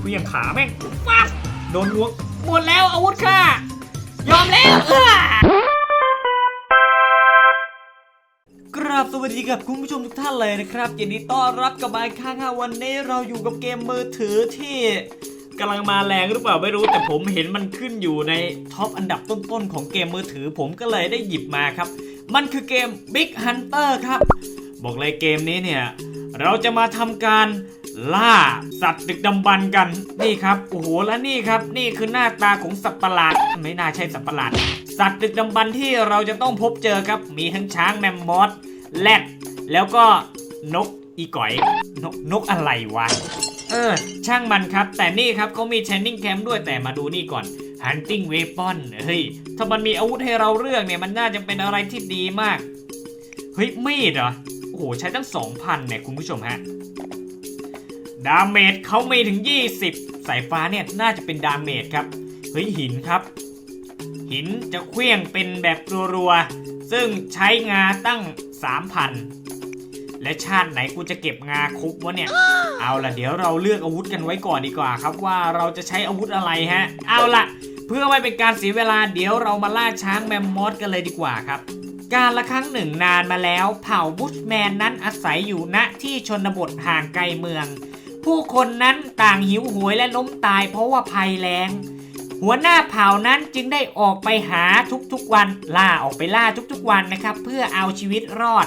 เพียงขาแม่งปั๊บโดนงวงหมดแล้วอาวุธค่ะ ยอมแล้วกราบสวัสดีกับคุณผู้ชมทุกท่านเลยนะครับยินดีต้อนรับกับไอค้างค่ะวันนี้เราอยู่กับเกมมือถือที่กำลังมาแรงหรือเปล่าไม่รู้แต่ผมเห็นมันขึ้นอยู่ในท็อปอันดับต้นๆของเกมมือถือผมก็เลยได้หยิบมาครับ มันคือเกม Big Hunter ครับ บอกเลยเกมนี้เนี่ย เราจะมาทำการ ล่าสัตว์ดึกดำบรรพ์กันนี่ครับโอ้โหและนี่ครับ นี่คือหน้าตาของสัตว์ประหลาด ไม่น่าใช่สัตว์ประหลาด สัตว์ดึกดำบรรพ์ที่เราจะต้องพบเจอครับ มีทั้งช้างแมมมอสแรดแล้วก็นกอีก๋อยนกนกอะไรวะเออช่างมันครับ แต่นี่ครับเขามี training camp ด้วยแต่มาดูนี่ก่อน hunting weapon เฮ้ยถ้ามันมีอาวุธให้เราเลือกเนี่ยมันน่าจะเป็นอะไรที่ดีมาก เฮ้ยมีดเหรอโอ้โหใช้ตั้ง2,000เนี่ยคุณผู้ชมฮะ ดาเมจเขามีถึง 20 สายฟ้าเนี่ยน่าจะเป็นดาเมจครับ เฮ้ยหินครับ หินจะเคลี้ยงเป็นแบบรัวๆ ซึ่งใช้งาตั้ง 3,000 และชาติไหนกูจะเก็บงาครบวะเนี่ย เอาล่ะเดี๋ยวเราเลือกอาวุธกันไว้ก่อนดีกว่าครับว่าเราจะใช้อาวุธอะไรฮะ เอาล่ะ เพื่อไม่เป็นการเสียเวลาเดี๋ยวเรามาล่าช้างแมมมอสกันเลยดีกว่าครับการละครั้งหนึ่งนานมาแล้ว เผ่าบุชแมนนั้นอาศัยอยู่ณที่ชนบทห่างไกลเมือง ผู้คนนั้นต่างหิวโหวยและล้มตายเพราะว่าภัยแล้ง หัวหน้าเผ่านั้นจึงได้ออกไปหาทุกๆวันล่าออกไปล่าทุกๆวันนะครับ เพื่อเอาชีวิตรอด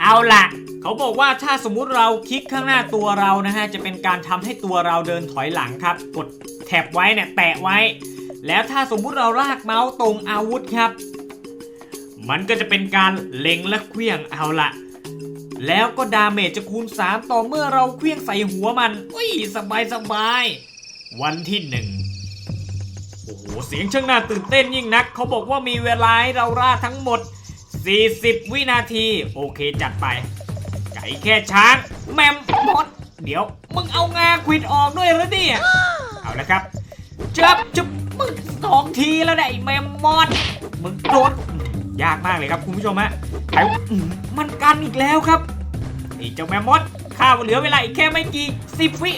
เอาล่ะ เขาบอกว่าถ้าสมมุติเราคลิกข้างหน้าตัวเรานะฮะจะเป็นการทำให้ตัวเราเดินถอยหลังครับ กดแท็บไว้เนี่ยแตะไว้ แล้วถ้าสมมุติเราลากเมาส์ตรงอาวุธครับ มันก็จะเป็นการเล็งและเคลี้ยงเอาละ แล้วก็ดาเมจจะคูณ 3 ต่อเมื่อเราเคลี้ยงใส่หัวมันอุ้ยสบายสบายวันที่หนึ่งโอ้โห เสียงช่างน่าตื่นเต้นยิ่งนัก เขาบอกว่ามีเวลาให้เราล่าทั้งหมด 40 วินาที โอเคจัดไป ไก่แค่ช้างแมมมด เดี๋ยว มึงเอางาควิดออกด้วยหรือเนี่ย เอาละครับจับจับมึงสองทีแล้วได้ไอ้แมมมอดมึงโดน ยากมากเลยครับคุณผู้ชมฮะไอ้มันกันอีกแล้วครับนี่เจ้าแมมมดข้าวเหลือเวลาอีกแค่ไม่กี่สิบวิ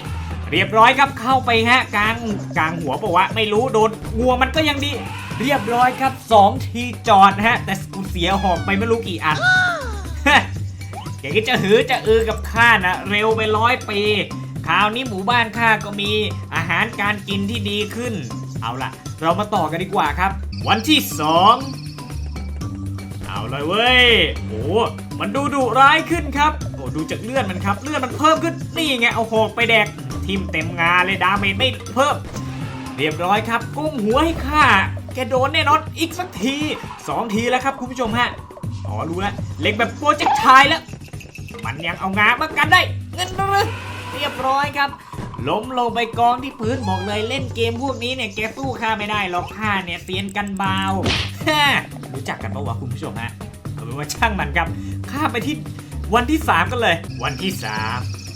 เรียบร้อยครับเข้าไปฮะกลางกลางหัวบอกว่าไม่รู้โดนงัวมันก็ยังดี เรียบร้อยครับสองทีจอดฮะ แต่กูเสียหอกไปไม่รู้กี่อันแกก็จะหือจะอือกับข้านะเร็วไปร้อยปีคราวนี้หมู่บ้านข้าก็มีอาหารการกินที่ดีขึ้น เอาล่ะ เรามาต่อกันดีกว่าครับ วันที่สอง เอาเลยเว้ยโอ้มันดูดุร้ายขึ้นครับโอ้ดูจากเลือดมันครับ เลือดมันเพิ่มขึ้นนี่ไงเอาหอกไปแดกทิมเต็มงานเลยดาเมจไม่เพิ่ม เรียบร้อยครับก้มหัวให้ข้าแกโดนแน่นอนอีกสักทีสองทีแล้วครับคุณผู้ชมฮะอ๋อรู้แล้วเล็กแบบโปรเจกต์ชายแล้ว มันยังเอางามากันได้ เงินเลยเรียบร้อยครับล้มลงไปกองที่พื้นบอกเลยเล่นเกมพวกนี้เนี่ยแกสู้ข้าไม่ได้หรอกข้าเนี่ยเซียนกันเบาวฮ่า รู้จักกันปะวะคุณผู้ชมฮะเอาเป็นว่าช่างมันครับ ข้ามไปที่วันที่ 3 กันเลย วันที่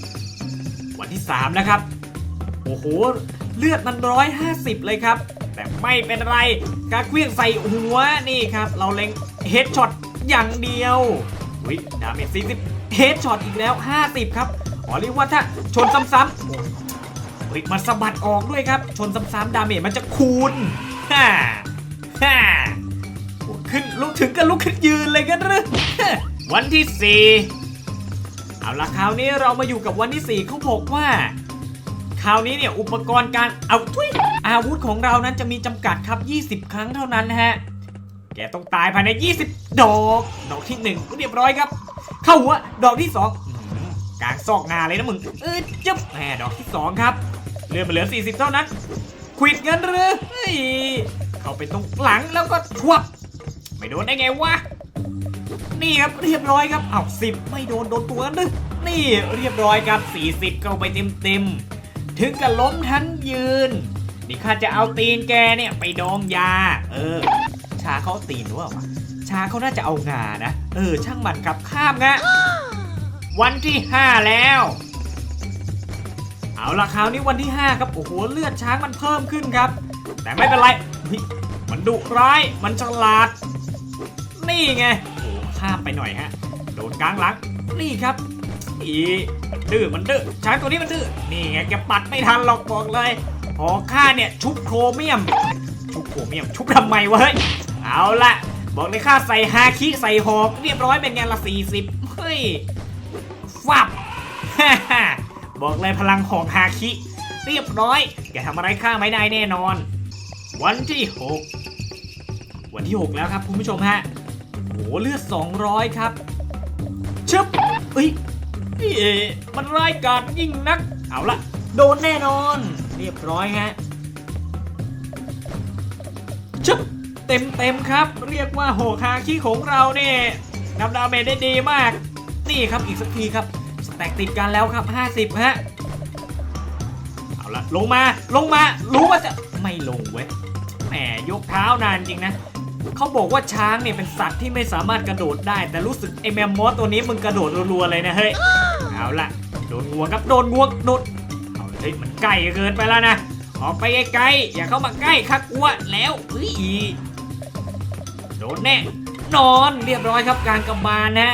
3 วันที่ 3 นะครับ โอ้โห เลือดมันร้อยห้าสิบเลยครับ แต่ไม่เป็นไรการเคลื่องใส่หัวนี่ครับ เราเล็งเฮดช็อตอย่างเดียววิดาเมจ40เฮดช็อตอีกแล้ว 50 ครับอ๋อเรียกว่าถ้าชนซ้ำๆเฮ้ยมันสะบัดออกด้วยครับ ชนซ้ำๆดาเมจมันจะคูณฮ่าฮ่าโอ้ ขึ้นลุกถึงก็ลุกขึ้นยืนเลยกันหรือวันที่ 4 เอาละคราวนี้เรามาอยู่กับวันที่ 4 เขาบอกว่า คราวนี้เนี่ยอุปกรณ์การเอาทุยอาวุธของเรานั้นจะมีจำกัดครับ 20 ครั้งเท่านั้นฮะ แกต้องตายภายใน 20 ดอก ดอกที่1เรียบร้อยครับ เข้าหัวดอกที่2อื้อหือกลางซอกนาเลยนะมึง เออจับแหมดอกที่ 2 ครับเลือดมาเหลือ 40 เท่านั้น ควิดเงินหรือเฮ้ยเข้าไปตรงหลังแล้วก็ชวบ ไม่โดนได้ไงวะ นี่ครับเรียบร้อยครับเอาสิบไม่โดนโดนตัวนึงนี่เรียบร้อยครับ 40 เข้าไปเต็มเต็มๆถึงกับล้มทั้งยืน นี่ข้าจะเอาตีนแกเนี่ยไปดองยา เออ ชาเขาตีนหรือเปล่าวะชาเขาน่าจะเอางานะ เออ ช่างมันครับข้ามงะวันที่ 5 แล้ว เอาละคราวนี้วันที่ 5 ครับโอ้โหเลือดช้างมันเพิ่มขึ้นครับ แต่ไม่เป็นไร มันดุร้ายมันฉลาด นี่ไงโอ้ข้ามไปหน่อยฮะ โดนกลางหลัง นี่ครับ อีดื้อมันดื้อช้างตัวนี้มันดื้อ นี่ไงแกปัดไม่ทันหรอกบอกเลย หอข้าเนี่ยชุบโครเมียม ชุบโครเมียม ชุบทำไมวะเฮ้ยเอาละบอกเลยข้าใส่ฮาคิใส่หอกเรียบร้อยเป็นไงละสี่สิบเฮ้ยฟับบอกเลยพลังของฮาคิ เรียบร้อย แกทำอะไรข้าไม่ได้แน่นอน วันที่ 6 วันที่ 6 แล้วครับคุณผู้ชมฮะ หเลือด 200 ครับชึบเฮ้ยเอ๊ะมันร้ายกาจยิ่งนัก เอาละโดนแน่นอน เรียบร้อยฮะชึบเต็มเต็มครับ เรียกว่าโหคาคิของเราเนี่ยนำดาเมจได้ดีมาก นี่ครับอีกสักทีครับ สแต็กติดกันแล้วครับ 50 ฮะ เอาละลงมาลงมา รู้ว่าจะไม่ลงเว้ยแหมยกเท้านานจริงนะ เขาบอกว่าช้างเนี่ยเป็นสัตว์ที่ไม่สามารถกระโดดได้ แต่รู้สึกไอ้แมมมอสตัวนี้มึงกระโดดรัวๆเลยนะเฮ้ยเอาละโดนงวงครับโดนงวงโดนเอาเฮ้ยมันใกล้เกินไปแล้วนะออกไปไกลๆอย่าเข้ามาใกล้ข้ากลัวแล้วเฮ้ยโดนแน่นอนเรียบร้อยครับกลารกำบาลนะ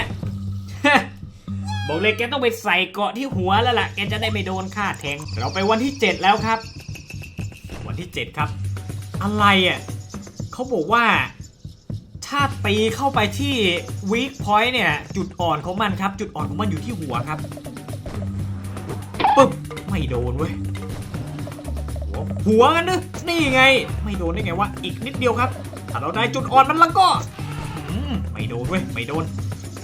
บอกเลยแกต้องไปใส่เกราะที่หัวแล้วล่ะแกจะได้ไม่โดนฆ่าแทง เราไปวันที่ 7 แล้วครับ วันที่ 7 ครับ อะไรอะ เขาบอกว่า ถ้าตีเข้าไปที่ weak point เนี่ย จุดอ่อนของมันครับ จุดอ่อนของมันอยู่ที่หัวครับปึ๊บไม่โดนเว้ยหัวหัวกันนึนี่ไง ไม่โดนได้ไงวะอีกนิดเดียวครับ ถ้าเราได้จุดอ่อนมันแล้วก็ไม่โดนเว้ยไม่โดน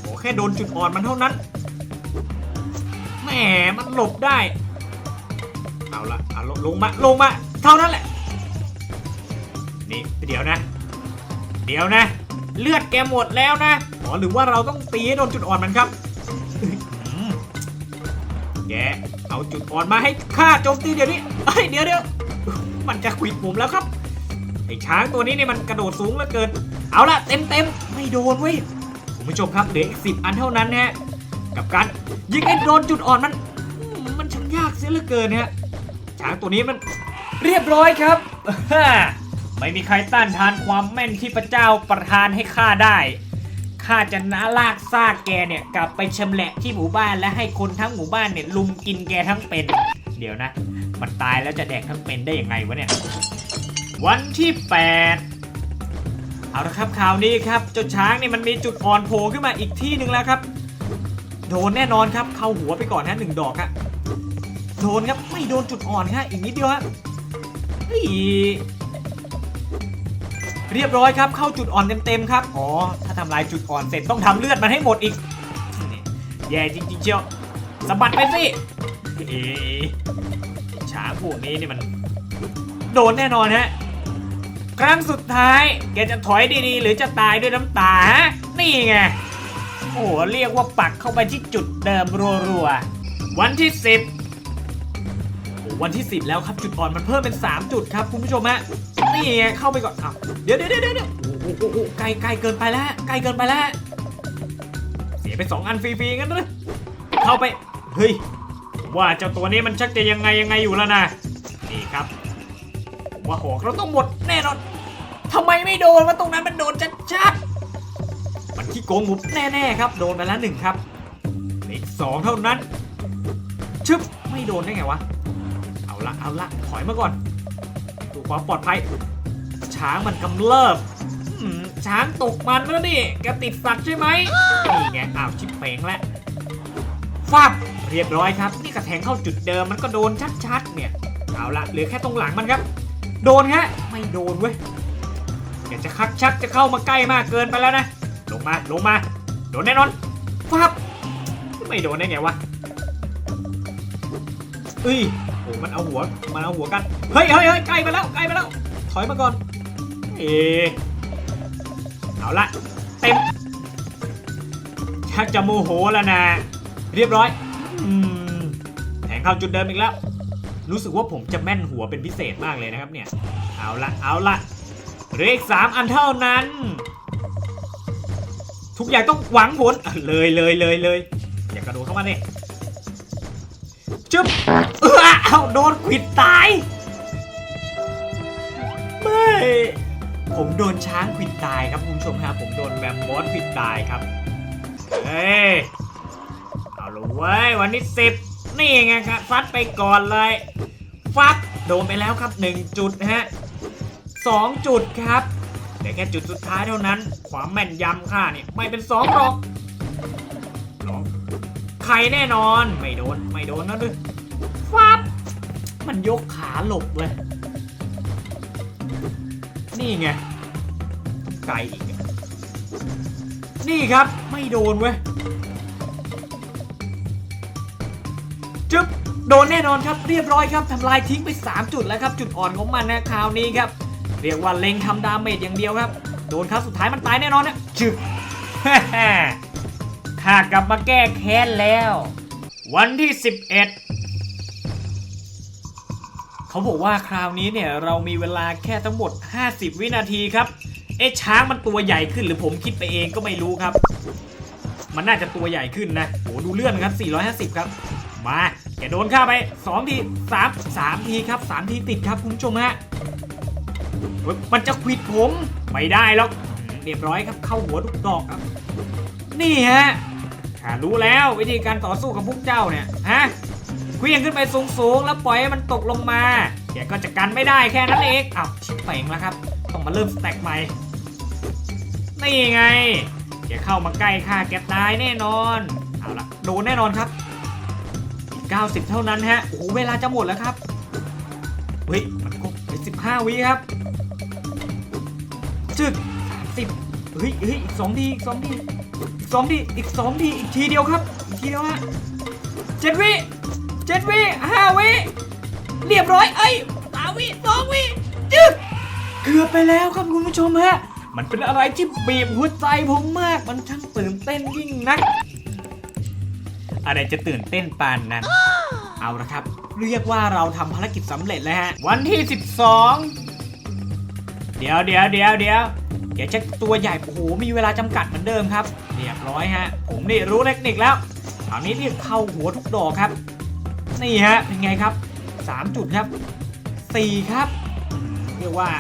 โอ้แค่โดนจุดอ่อนมันเท่านั้นแหมมันหลบได้ เอาละเอาลลงมาลงมา เท่านั้นแหละ นี่เดี๋ยวนะ เดี๋ยวนะ เลือดแกหมดแล้วนะอ๋อหรือว่าเราต้องตีให้โดนจุดอ่อนมันครับแกเอาจุดอ่อนมาให้ข้าโจมตีเดี๋ยวนี้เอ้ยเดี๋ยวเดี๋ยวมันจะขวิดผมแล้วครับไอ้ช้างตัวนี้เนี่ยมันกระโดดสูงเหลือเกิน เอาละเต็มเต็มไม่โดนเว้ยคุณผู้ชมครับเหลืออีกสิบอันเท่านั้นนะฮะกับการยิงไอ้โดนจุดอ่อนมัน มันช่างยากเสียเหลือเกินนะฮะช้างตัวนี้มันเรียบร้อยครับ ไม่มีใครต้านทานความแม่นที่พระเจ้าประทานให้ข้าได้ข้าจะนาลากซากแกเนี่ยกลับไปชำแหละที่หมู่บ้านและให้คนทั้งหมู่บ้านเนี่ยลุมกินแกทั้งเป็น เดี๋ยวนะ มันตายแล้วจะแดกทั้งเป็นได้ยังไงวะเนี่ย วันที่ 8 เอาละครับข่าวนี้ครับเจ้าช้างเนี่ยมันมีจุดอ่อนโผล่ขึ้นมาอีกที่หนึ่งแล้วครับ โดนแน่นอนครับเข้าหัวไปก่อนฮะหนึ่งดอกฮะโดนครับไม่โดนจุดอ่อนฮะอีกนิดเดียวฮะ เรียบร้อยครับ เข้าจุดอ่อนเต็มๆครับ อ๋อ ถ้าทำลายจุดอ่อนเสร็จต้องทำเลือดมันให้หมดอีก แย่จริงๆเชียวสะบัดไปสิเอ๊ะช้างพวกนี้นี่มัน โดนแน่นอนฮะ ครั้งสุดท้าย แกจะถอยดีๆ หรือจะตายด้วยน้ำตาฮะนี่ไง โอ้โหเรียกว่าปักเข้าไปที่จุดเดิมรัวๆ วันที่ 10โอ้ วันที่ 10 แล้วครับจุดอ่อนมันเพิ่มเป็น 3 จุดครับคุณผู้ชมฮะนี่เข้าไปก่อนอ้าวเดี๋ยวเดี๋ยวเดี๋ยวเดี๋ยวโอ้โหไกลไกลเกินไปแล้วไกลเกินไปแล้วเสียไป 2 อันฟรีๆงั้นนะเข้าไปเฮ้ยว่าเจ้าตัวนี้มันชักจะยังไงยังไงอยู่แล้วนะนี่ครับผมว่าหอกเราต้องหมดแน่นอนทำไมไม่โดนว่าตรงนั้นมันโดนชัดๆมันขี้โกงมุบแน่ๆครับโดนไปแล้วหนึ่งครับเหลืออีกสองเท่านั้นชึบไม่โดนได้ไงวะ ละเอาละถอยมาก่อนดูความปลอดภัย ช้างมันกำเริบช้างตกมันแล้วนี่แกติดสัตว์ใช่ไหมนี่ไงอ้าวชิบเป่งแล้วฟับเรียบร้อยครับ นี่กระแทงเข้าจุดเดิมมันก็โดนชัดๆเนี่ยเอาละเหลือแค่ตรงหลังมันครับ โดนฮะไม่โดนเว้ยอยากจะคักชักจะเข้ามาใกล้มากเกินไปแล้วนะ ลงมาลงมา โดนแน่นอนฟับไม่โดนได้ไงวะเอ้ย โอ้มันเอาหัว มันเอาหัวกัน เฮ้ยเฮ้ยเฮ้ยใกล้ไปแล้ว ใกล้ไปแล้ว ถอยมาก่อน เอ เอาละ เต็มชักจะโมโหแล้วนะ เรียบร้อย อืมแทงเข้าจุดเดิมอีกแล้ว รู้สึกว่าผมจะแม่นหัวเป็นพิเศษมากเลยนะครับเนี่ย เอาละ เอาละเลืออีกสามอันเท่านั้น ทุกอย่างต้องหวังผล เลยเลยเลยเลยอย่ากระโดดเข้ามาเนี่ย จึ๊บเออเอาโดนขวิดตาย ไม่ ผมโดนช้างขวิดตายครับคุณผู้ชมครับผมโดนแมมมอสขวิดตายครับ เฮ้ย เอาละเว้ยวันที่สิบนี่ไงครับฟัดไปก่อนเลย ฟัดโดนไปแล้วครับหนึ่งจุดฮะสองจุดครับเหลือแค่จุดสุดท้ายเท่านั้น ความแม่นยำค่าเนี่ยไม่เป็นสองหรอก ครแน่นอน ไม่โดน ไม่โดนนะด้วยฟัดมันยกขาหลบเลย นี่ไง ไกลอีก นี่ครับ ไม่โดนเว้ย จึ๊บ โดนแน่นอนครับ เรียบร้อยครับ ทำลายทิ้งไป 3 จุดแล้วครับ จุดอ่อนของมันนะคราวนี้ครับ เรียกว่าเล็งทำดาเมจอย่างเดียวครับ โดนครั้งสุดท้ายมันตายแน่นอนนะจึ๊บ ข้ากลับมาแก้แค้นแล้ว วันที่ 11 เขาบอกว่าคราวนี้เนี่ยเรามีเวลาแค่ทั้งหมด 50 วินาทีครับ เอ๊ะช้างมันตัวใหญ่ขึ้นหรือผมคิดไปเองก็ไม่รู้ครับ มันน่าจะตัวใหญ่ขึ้นนะโหดูเลื่อนครับ 450 ครับ มาแกโดนข้าไป 2 ที 3 3 ทีครับ 3 ทีติดครับคุณผู้ชมฮะมันจะควิดผม ไม่ได้แล้วอืมเรียบร้อยครับเข้าหัวทุกดอกครับ นี่ฮะ ข้ารู้แล้ววิธีการต่อสู้กับพวกเจ้าเนี่ยฮะเคลื่อนขึ้นไปสูงๆ แล้วปล่อยให้มันตกลงมาแกก็จะกันไม่ได้แค่นั้นเองอ้าวชิบเป่งแล้วครับ ต้องมาเริ่มสแต็กใหม่ นี่ไงแกเข้ามาใกล้ข้าแกตายแน่นอน เอาละโดนแน่นอนครับ 90 เท่านั้นฮะ โอ้โหเวลาจะหมดแล้วครับ เฮ้ย มันครบไป15วิครับจึกสิบเฮ้ยเฮ้ยอีกสองทีอีกสองที สองทีอีกสองทีอีกทีเดียวครับอีกทีเดียวฮะเจ็ดวิเจ็ดวิห้าวิเรียบร้อยเอ้ยสามวิสองวิจึ๊บเกือบไปแล้วครับคุณผู้ชมฮะมันเป็นอะไรที่บีบหัวใจผมมากมันช่างตื่นเต้นยิ่งนัก อะไรจะตื่นเต้นปานนั้น เอาละครับ เรียกว่าเราทำภารกิจสำเร็จแล้วฮะ วันที่ 12 เดี๋ยวเดี๋ยวเดี๋ยวเดี๋ยวแกจะตัวใหญ่โอ้โหมีเวลาจำกัดเหมือนเดิมครับ เรียบร้อยฮะ ผมนี่รู้เทคนิคแล้วคราวนี้เรียกเข้าหัวทุกดอกครับ นี่ฮะ เป็นไงครับ 3 จุดครับ 4 ครับ เรียกว่า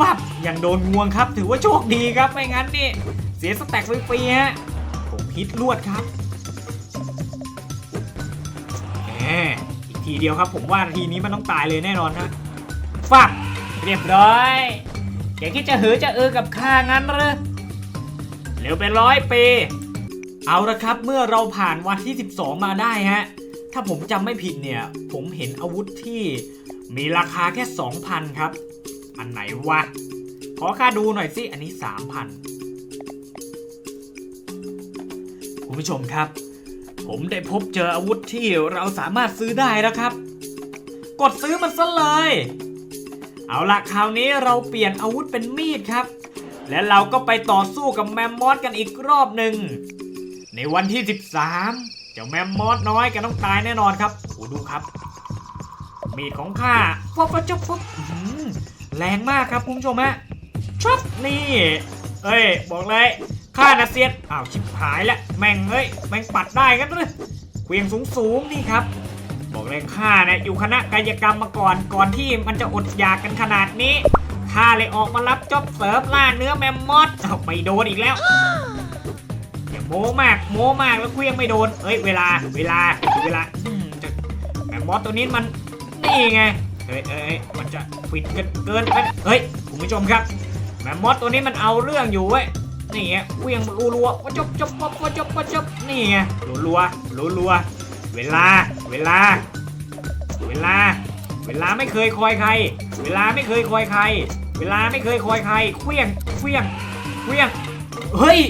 ปั๊บยังโดนงวงครับ ถือว่าโชคดีครับ ไม่งั้นนี่ เสียสแต็กฟรีฮะ ผมฮิตลวดครับแหมอีกทีเดียวครับ ผมว่าทีนี้มันต้องตายเลยแน่นอนฮะฟับเรียบร้อยแกคิดจะหือจะเออกับข้างั้นเหรอ เร็วไปร้อยปี เอาละครับเมื่อเราผ่านวันที่ 12 มาได้ฮะ ถ้าผมจำไม่ผิดเนี่ย ผมเห็นอาวุธที่มีราคาแค่ 2,000 ครับ อันไหนวะ ขอค่าดูหน่อยสิ อันนี้ 3,000 คุณผู้ชมครับ ผมได้พบเจออาวุธที่เราสามารถซื้อได้แล้วครับ กดซื้อมันซะเลย เอาละคราวนี้เราเปลี่ยนอาวุธเป็นมีดครับ และเราก็ไปต่อสู้กับแมมมอสกันอีกรอบหนึ่ง ในวันที่ 13 เจ้าแมมมอสน้อยแกต้องตายแน่นอนครับโอ้ดูครับ มีดของข้าฟอบฟอบจบฟอบอื้อหือแรงมากครับคุณผู้ชมฮะช็อปนี่เอ้ย บอกเลยข้านะเซียนอ้าวชิบหายแล้วแม่งเอ้ยแม่งปัดได้กันเลยเกวียงสูงสูงๆนี่ครับ บอกเลยข้าเนี่ยอยู่คณะกายกรรมมาก่อนก่อนที่มันจะอดอยากกันขนาดนี้ ข้าเลยออกมารับจ็อบเสริมล่าเนื้อแมมมอสเอาไปโดนอีกแล้วอย่าโม้มากโม้มากแล้วเคลี้ยงไม่โดน เอ้ยเวลาเวลาเวลาแมมมอสตัวนี้มันนี่ไงเอ้ยเอ้ยมันจะปิดเกินเกินไปเฮ้ยคุณผู้ชมครับแมมมอสตัวนี้มันเอาเรื่องอยู่เว้ยนี่ไงเคลี้ยงรัวๆว่าจบจบว่าจบว่าจบนี่ไงรัวๆรัวๆเวลาเวลา เวลา เวลาไม่เคยคอยใคร เวลาไม่เคยคอยใคร เวลาไม่เคยคอยใครเคลี้ยงเคลี้ยงเคลี้ยง เฮ้ย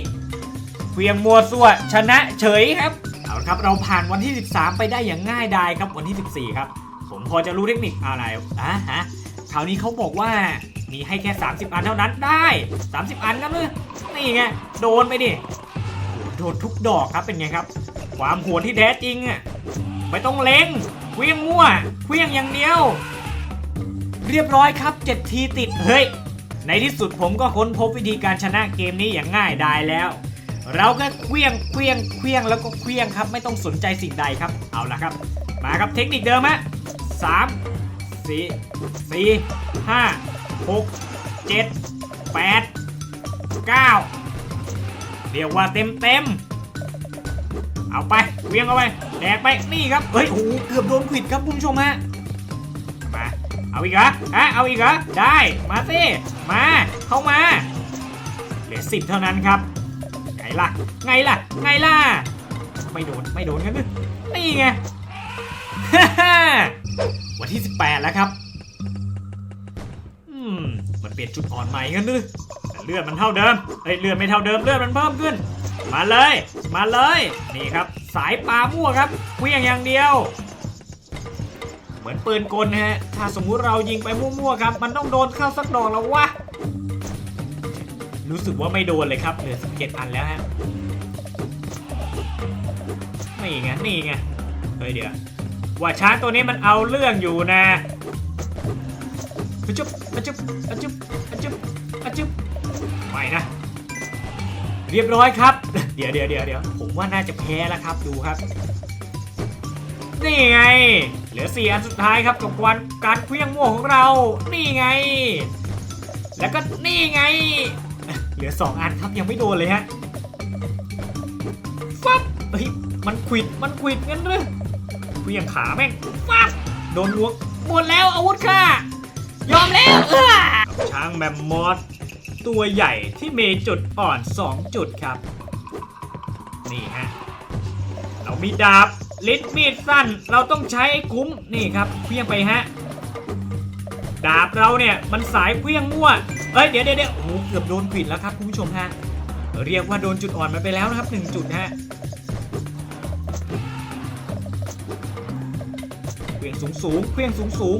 เพียงมัวซั่วชนะเฉยครับ เอาละครับเราผ่านวันที่ 13 ไปได้อย่างง่ายดายครับวันที่ 14 ครับ ผมพอจะรู้เทคนิคอะไรอะฮะคราวนี้เขาบอกว่ามีให้แค่ 30 อันเท่านั้นได้ 30 อันนะมือนี่ไงโดนไปดิโอ้โหโดนทุกดอกครับเป็นไงครับ ความโหดที่แท้จริงอะไม่ต้องเล็ง เคลี้ยงมั่วเคลี้ยงอย่างเดียว เรียบร้อยครับ 7 ทีติด เฮ้ย ในที่สุดผมก็ค้นพบวิธีการชนะเกมนี้อย่างง่ายดายแล้ว เราก็เคลี้ยงเคลี้ยงเคลี้ยงแล้วก็เคลี้ยงครับ ไม่ต้องสนใจสิ่งใดครับ เอาละครับ มาครับเทคนิคเดิมฮะสามสี่สี่ห้าหกเจ็ดแปดเก้าเรียกว่าเต็มเต็ม เอาไปเวียงเอาไปแดกไปนี่ครับเฮ้ยโอ้โหเกือบโดนขิดครับคุณผู้ชมฮะมาเอาอีกเหรอฮะเอาอีกเหรอได้มาสิมาเข้ามาเหลือสิบเท่านั้นครับไงล่ะไงล่ะไงล่ะไม่โดนไม่โดนกันด้วยนี่ไงวันที่ 18 แล้วครับอืมมันเปลี่ยนจุดอ่อนใหม่กันด้วยเลือดมันเท่าเดิมเอ้ยเลือดไม่เท่าเดิมเลือดมันเพิ่มขึ้น มาเลย มาเลย นี่ครับ สายปลามั่วครับเพียงอย่างเดียว เหมือนปืนกลนะฮะ ถ้าสมมุติเรายิงไปมั่วๆครับ มันต้องโดนเข้าสักดอกแล้ววะ รู้สึกว่าไม่โดนเลยครับ เหลือสิบเจ็ดอันแล้วฮะ นี่ไง นี่ไง เฮ้ยเดี๋ยว ว่าช้างตัวนี้มันเอาเรื่องอยู่นะอะจุ๊บอะจุ๊บอะจุ๊บอะจุ๊บอะจุ๊บไม่นะ เรียบร้อยครับ เดี๋ยวเดี๋ยวเดี๋ยวเดี๋ยวผมว่าน่าจะแพ้แล้วครับดูครับ นี่ไง เหลือสี่อันสุดท้ายครับกับการการเคลี้ยงมั่วของเรา นี่ไง แล้วก็นี่ไง เหลือสองอันครับยังไม่โดนเลยฮะฟับเฮ้ยมันขวิดมันขวิดงั้นหรือเพียงขาแม่งฟับโดนล้วงหมดแล้วอาวุธค่ะ ยอมแล้วเออช้างแมมมอสตัวใหญ่ที่มีจุดอ่อน 2 จุดครับ เรามีดาบลิ้นมีดสั้น เราต้องใช้ให้คุ้มนี่ครับเพียงไปฮะดาบเราเนี่ยมันสายเพียงมั่วเอ้ยเดี๋ยวเดี๋ยวเดี๋ยวโอ้โหเกือบโดนปิดแล้วครับคุณผู้ชมฮะเรียกว่าโดนจุดอ่อนมันไปแล้วนะครับ1จุดฮะเครื่องสูงสูงเครื่องสูงสูง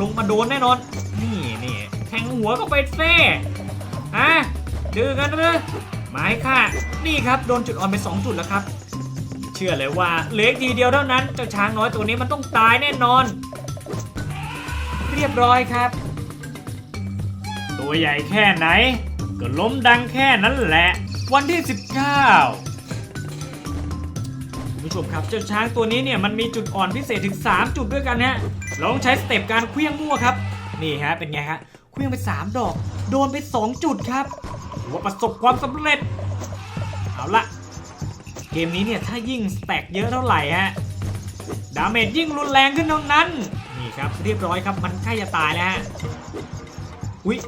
ลงมาโดนแน่นอน นี่นี่แทงหัวก็ไปเซ่อะดื้อกันเลยหมายค่ะนี่ครับโดนจุดอ่อนไป 2 จุดแล้วครับ ชื่อเลยว่าเหลืออีกทีเดียวเท่านั้นเจ้าช้างน้อยตัวนี้มันต้องตายแน่นอน เรียบร้อยครับ ตัวใหญ่แค่ไหน ก็ล้มดังแค่นั้นแหละ วันที่ 19คุณผู้ชมครับเจ้าช้างตัวนี้เนี่ยมันมีจุดอ่อนพิเศษถึง 3 จุดด้วยกันฮะเราต้องใช้สเต็ปการเคลี้ยงมั่วครับ นี่ฮะเป็นไงฮะเคลี้ยงไป 3 ดอก โดนไป 2 จุดครับถือว่าประสบความสำเร็จ เอาละ เกมนี้เนี่ยถ้ายิ่งสแต็กเยอะเท่าไหร่ฮะดาเมจยิ่งรุนแรงขึ้นเท่านั้น นี่ครับเรียบร้อยครับมันใกล้จะตายแล้วฮะอุ๊ย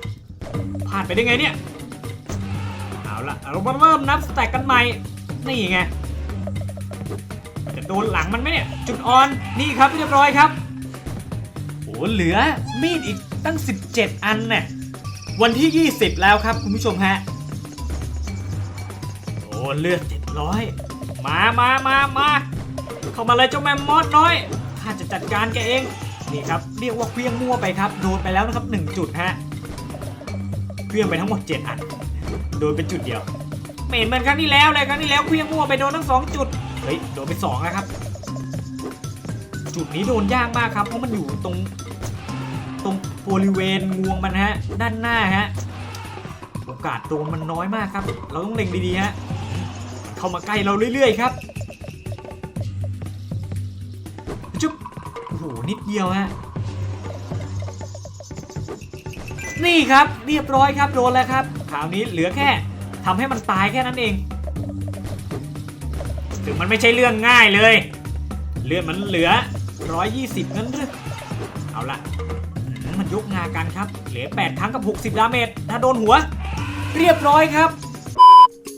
พลาดไปได้ไงเนี่ยเอาละเรามาเริ่มนับสแต็กกันใหม่นี่ไงจะโดนหลังมันไหมเนี่ยจุดอ่อนนี่ครับเรียบร้อยครับโอ้เหลือมีดอีกตั้ง 17 อันเนี่ยวันที่ 20 แล้วครับคุณผู้ชมฮะโอ้เลือด700 มามามามาเข้ามาเลยเจ้าแมมมอสน้อย ข้าจะจัดการแกเอง นี่ครับ เรียกว่าเคลี้ยงมั่วไปครับ โดนไปแล้วนะครับ 1 จุดฮะ เคลี้ยงไปทั้งหมด 7 อัน โดนเป็นจุดเดียวไม่เห็นเหมือนครั้งที่แล้วเลยครั้งที่แล้วเคลี้ยงมั่วไปโดนทั้งสองจุด เฮ้ย โดนไปสองแล้วครับ จุดนี้โดนยากมากครับ เพราะมันอยู่ตรง ตรงบริเวณงวงมันฮะ ด้านหน้าฮะ โอกาสโดนมันน้อยมากครับ เราต้องเล็งดีๆฮะ เข้ามาใกล้เราเรื่อยๆครับจุ๊บโอ้โหนิดเดียวฮะนี่ครับเรียบร้อยครับโดนแล้วครับคราวนี้เหลือแค่ทำให้มันตายแค่นั้นเอง ถึงมันไม่ใช่เรื่องง่ายเลย เลือดมันเหลือ 120งั้นหรือเอาละมมันยกงากันครับ เหลือ 8 ครั้งกับ 60 ดาเมจถ้าโดนหัว เรียบร้อยครับ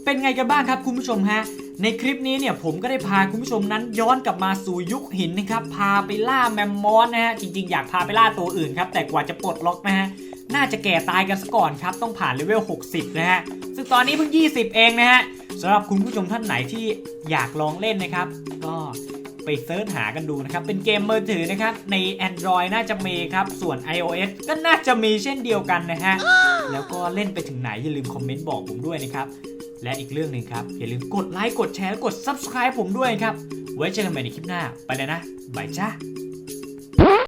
เป็นไงกันบ้างครับคุณผู้ชมฮะ ในคลิปนี้เนี่ยผมก็ได้พาคุณผู้ชมนั้นย้อนกลับมาสู่ยุคหินนะครับ พาไปล่าแมมมอสนะฮะ จริงๆ อยากพาไปล่าตัวอื่นครับ แต่กว่าจะปลดล็อกนะฮะ น่าจะแก่ตายกันซะก่อนครับ ต้องผ่านเลเวล 60 นะฮะ ซึ่งตอนนี้เพิ่ง 20 เองนะฮะสำหรับคุณผู้ชมท่านไหนที่อยากลองเล่นนะครับ ก็ ไปเซิร์ชหากันดูนะครับ เป็นเกมมือถือนะครับ ใน Android น่าจะมีครับ ส่วน iOS ก็น่าจะมีเช่นเดียวกันนะฮะ แล้วก็เล่นไปถึงไหน อย่าลืมคอมเมนต์บอกผมด้วยนะครับ และอีกเรื่องหนึ่งครับ อย่าลืมกดไลค์กดแชร์และกด Subscribe ผมด้วยครับ ไว้เจอกันใหม่ในคลิปหน้า ไปเลยนะบายจ้า